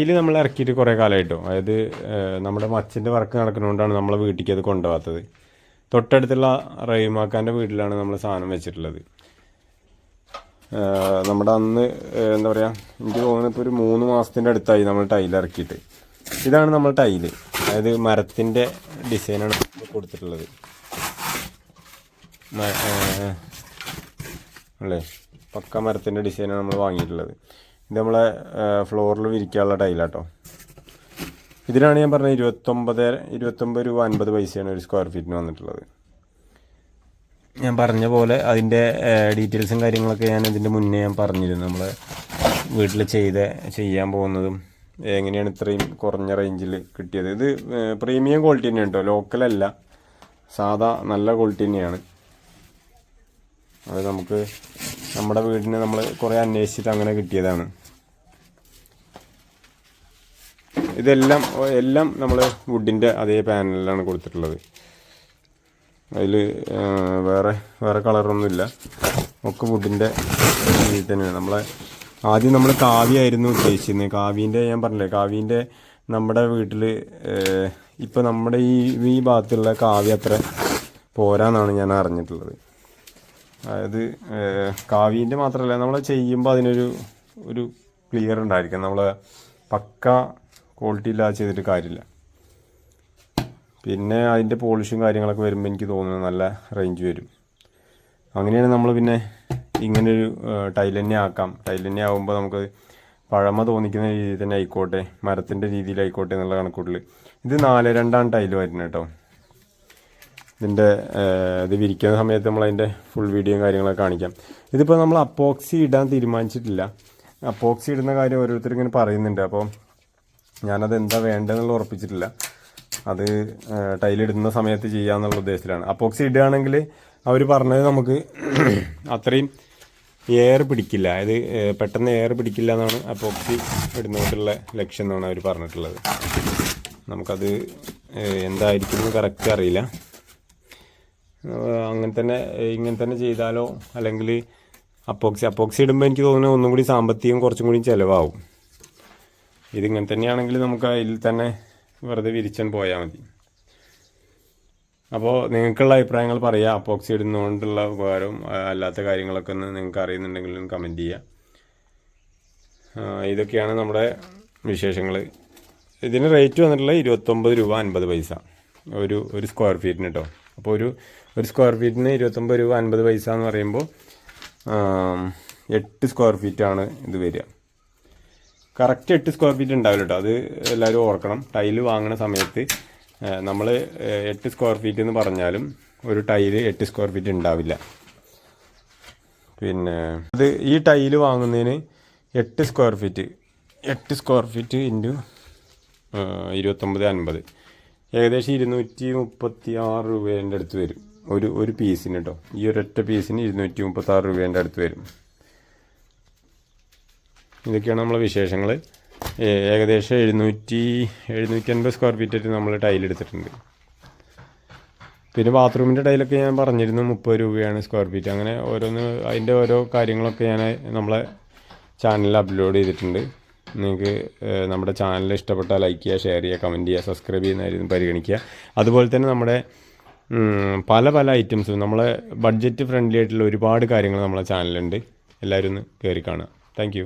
Tile നമ്മൾ ഇറക്കിയിട്ട് കുറേ കാലമായിട്ടോ. അതായത് നമ്മുടെ മച്ചിന്റെ വർക്ക് നടക്കുന്നതുകൊണ്ടാണ് നമ്മളെ വീട്ടിലേക്ക് അത് കൊണ്ടുപോകാത്തത്. തൊട്ടടുത്തുള്ള റഹീമാക്കാന്റെ വീട്ടിലാണ് നമ്മൾ സാധനം വെച്ചിട്ടുള്ളത്. നമ്മുടെ അന്ന് എന്താ പറയുക എനിക്ക് തോന്നുന്നു ഇപ്പോൾ ഒരു മൂന്ന് മാസത്തിന്റെ അടുത്തായി നമ്മൾ ടൈൽ ഇറക്കിയിട്ട്. ഇതാണ് നമ്മൾ ടൈൽ അതായത് മരത്തിന്റെ ഡിസൈനാണ് കൊടുത്തിട്ടുള്ളത്. അല്ലേ? പക്ക മരത്തിന്റെ ഡിസൈനാണ് നമ്മൾ വാങ്ങിയിട്ടുള്ളത്. ഇത് നമ്മളെ ഫ്ലോറിൽ വിരിക്കാനുള്ള ടൈലാട്ടോ ഇതിനാണ് ഞാൻ പറഞ്ഞത് ഇരുപത്തൊമ്പത് ഇരുപത്തൊമ്പത് രൂപ അൻപത് പൈസയാണ് ഒരു സ്ക്വയർ ഫീറ്റിന് വന്നിട്ടുള്ളത്. ഞാൻ പറഞ്ഞ പോലെ അതിന്റെ ഡീറ്റെയിൽസും കാര്യങ്ങളൊക്കെ ഞാൻ ഇതിന്റെ മുന്നേ ഞാൻ പറഞ്ഞിരുന്നു. നമ്മൾ വീട്ടിൽ ചെയ്ത് ചെയ്യാൻ പോകുന്നതും എങ്ങനെയാണ് ഇത്രയും കുറഞ്ഞ റേഞ്ചിൽ കിട്ടിയത്. ഇത് പ്രീമിയം ക്വാളിറ്റി തന്നെയാണ് കേട്ടോ ലോക്കലല്ല സാധാ നല്ല ക്വാളിറ്റി തന്നെയാണ്. അത് നമുക്ക് നമ്മുടെ വീടിന് നമ്മൾ കുറേ അന്വേഷിച്ചിട്ട് അങ്ങനെ കിട്ടിയതാണ്. ഇതെല്ലാം എല്ലാം നമ്മൾ വുഡിന്റെ അതേ പാനലിലാണ് കൊടുത്തിട്ടുള്ളത്. അതിൽ വേറെ വേറെ കളറൊന്നുമില്ല ഒക്കെ വുഡിന്റെ രീതിയിൽ തന്നെയാണ്. നമ്മളെ ആദ്യം നമ്മൾ കാവ്യായിരുന്നു ഉദ്ദേശിച്ചിരുന്നത്. കാവ്യന്റെ ഞാൻ പറഞ്ഞില്ലേ കാവ്യന്റെ നമ്മുടെ വീട്ടിൽ ഇപ്പോൾ നമ്മുടെ ഈ ഈ ഭാഗത്തുള്ള കാവ്യ അത്ര പോരാന്നാണ് ഞാൻ അറിഞ്ഞിട്ടുള്ളത്. അതായത് കാവ്യന്റെ മാത്രമല്ല നമ്മൾ ചെയ്യുമ്പോൾ അതിനൊരു ഒരു ക്ലിയർ ഉണ്ടായിരിക്കും. നമ്മൾ പക്ക ക്വാളിറ്റി ഇല്ലാതെ ചെയ്തിട്ട് കാര്യമില്ല. പിന്നെ അതിന്റെ പോളിഷും കാര്യങ്ങളൊക്കെ വരുമ്പോൾ എനിക്ക് തോന്നുന്നു നല്ല റേഞ്ച് വരും. അങ്ങനെയാണ് നമ്മൾ പിന്നെ ഇങ്ങനൊരു ടൈൽ തന്നെ ആക്കാം. ടൈൽ തന്നെ ആകുമ്പോൾ നമുക്ക് പഴമ തോന്നിക്കുന്ന രീതിയിൽ തന്നെ ആയിക്കോട്ടെ മരത്തിന്റെ രീതിയിലായിക്കോട്ടെ എന്നുള്ള കണക്കൂട്ടിൽ ഇത് നാല് രണ്ടാണ് ടൈൽ വരുന്നത് കേട്ടോ. ഇതിന്റെ ഇത് വിരിക്കുന്ന സമയത്ത് നമ്മൾ അതിന്റെ ഫുൾ വീഡിയോയും കാര്യങ്ങളൊക്കെ കാണിക്കാം. ഇതിപ്പോൾ നമ്മൾ അപ്പോക്സി ഇടാൻ തീരുമാനിച്ചിട്ടില്ല. അപ്പോക്സി ഇടുന്ന കാര്യം ഓരോരുത്തർ ഇങ്ങനെ പറയുന്നുണ്ട്. അപ്പോൾ ഞാനത് എന്താ വേണ്ടതെന്നുള്ള ഉറപ്പിച്ചിട്ടില്ല. അത് ടൈലിടുന്ന സമയത്ത് ചെയ്യാമെന്നുള്ള ഉദ്ദേശത്തിലാണ്. അപ്പോക്സി ഇടുകയാണെങ്കിൽ അവർ പറഞ്ഞത് നമുക്ക് അത്രയും എയർ പിടിക്കില്ല. അതായത് പെട്ടെന്ന് എയർ പിടിക്കില്ല എന്നാണ് അപ്പോക്സി ഇടുന്നതുകൊണ്ടുള്ള ലക്ഷ്യം എന്നാണ് അവർ പറഞ്ഞിട്ടുള്ളത്. നമുക്കത് എന്തായിരിക്കും കറക്റ്റ് അറിയില്ല. അങ്ങനെ തന്നെ ഇങ്ങനെ തന്നെ ചെയ്താലോ? അല്ലെങ്കിൽ അപ്പോക്സി അപ്പോക്സി ഇടുമ്പോൾ എനിക്ക് തോന്നുന്നു ഒന്നും കൂടി സാമ്പത്തികം കുറച്ചും കൂടി ചിലവാകും. ഇതിങ്ങനെ തന്നെയാണെങ്കിൽ നമുക്ക് അതിൽ തന്നെ വെറുതെ വിരിച്ചൻ പോയാൽ മതി. അപ്പോൾ നിങ്ങൾക്കുള്ള അഭിപ്രായങ്ങൾ പറയുക അപ്പോക്സി ഇടുന്നതുകൊണ്ടുള്ള ഉപകാരവും അല്ലാത്ത കാര്യങ്ങളൊക്കെ ഒന്ന് നിങ്ങൾക്ക് അറിയുന്നുണ്ടെങ്കിൽ കമന്റ് ചെയ്യുക ഇതൊക്കെയാണ് നമ്മുടെ വിശേഷങ്ങൾ ഇതിന് റേറ്റ് വന്നിട്ടുള്ളത് ഇരുപത്തൊമ്പത് രൂപ അൻപത് പൈസ. ഒരു ഒരു സ്ക്വയർ ഫീറ്റിന് കേട്ടോ അപ്പോൾ ഒരു ഒരു സ്ക്വയർ ഫീറ്റിന് ഇരുപത്തൊമ്പത് രൂപ അൻപത് പൈസ എന്ന് പറയുമ്പോൾ എട്ട് സ്ക്വയർ ഫീറ്റാണ് ഇത് വരിക. കറക്റ്റ് എട്ട് സ്ക്വയർ ഫീറ്റ് ഉണ്ടാവില്ല കേട്ടോ അത് എല്ലാവരും ഓർക്കണം. ടൈൽ വാങ്ങുന്ന സമയത്ത് നമ്മൾ എട്ട് സ്ക്വയർ ഫീറ്റ് എന്ന് പറഞ്ഞാലും ഒരു ടൈൽ എട്ട് സ്ക്വയർ ഫീറ്റ് ഉണ്ടാവില്ല. പിന്നെ അത് ഈ ടൈൽ വാങ്ങുന്നതിന് എട്ട് സ്ക്വയർ ഫീറ്റ് എട്ട് സ്ക്വയർ ഫീറ്റ് ഇന്റു ഇരുപത്തൊമ്പത് അൻപത്. ഏകദേശം ഇരുന്നൂറ്റി മുപ്പത്തി ആറ് രൂപേന്റെ അടുത്ത് വരും. ഒരു ഒരു പീസിന് കേട്ടോ ഈ ഒരൊറ്റ പീസിന് ഇരുന്നൂറ്റി മുപ്പത്തി ആറ് രൂപേന്റെ അടുത്ത് വരും. ഇതൊക്കെയാണ് നമ്മളെ വിശേഷങ്ങൾ ഏകദേശം എഴുന്നൂറ്റി എഴുന്നൂറ്റി അൻപത് സ്ക്വയർ ഫീറ്റ് നമ്മൾ ടൈൽ എടുത്തിട്ടുണ്ട്. പിന്നെ ബാത്റൂമിന്റെ ടൈലൊക്കെ ഞാൻ പറഞ്ഞിരുന്നു മുപ്പത് രൂപയാണ് സ്ക്വയർ ഫീറ്റ് അങ്ങനെ ഓരോന്ന് അതിന്റെ ഓരോ കാര്യങ്ങളൊക്കെ ഞാൻ നമ്മളെ ചാനലിൽ അപ്ലോഡ് ചെയ്തിട്ടുണ്ട്. നിങ്ങൾക്ക് നമ്മുടെ ചാനൽ ഇഷ്ടപ്പെട്ടാൽ ലൈക്ക് ചെയ്യുക ഷെയർ ചെയ്യുക കമന്റ് ചെയ്യുക സബ്സ്ക്രൈബ് ചെയ്യുന്നതായിരുന്നു പരിഗണിക്കുക. അതുപോലെ തന്നെ നമ്മുടെ പല പല ഐറ്റംസും നമ്മളെ ബഡ്ജറ്റ് ഫ്രണ്ട്ലി ആയിട്ടുള്ള ഒരുപാട് കാര്യങ്ങൾ നമ്മളെ ചാനലുണ്ട് എല്ലാവരും ഒന്ന് കയറി കാണുക. താങ്ക്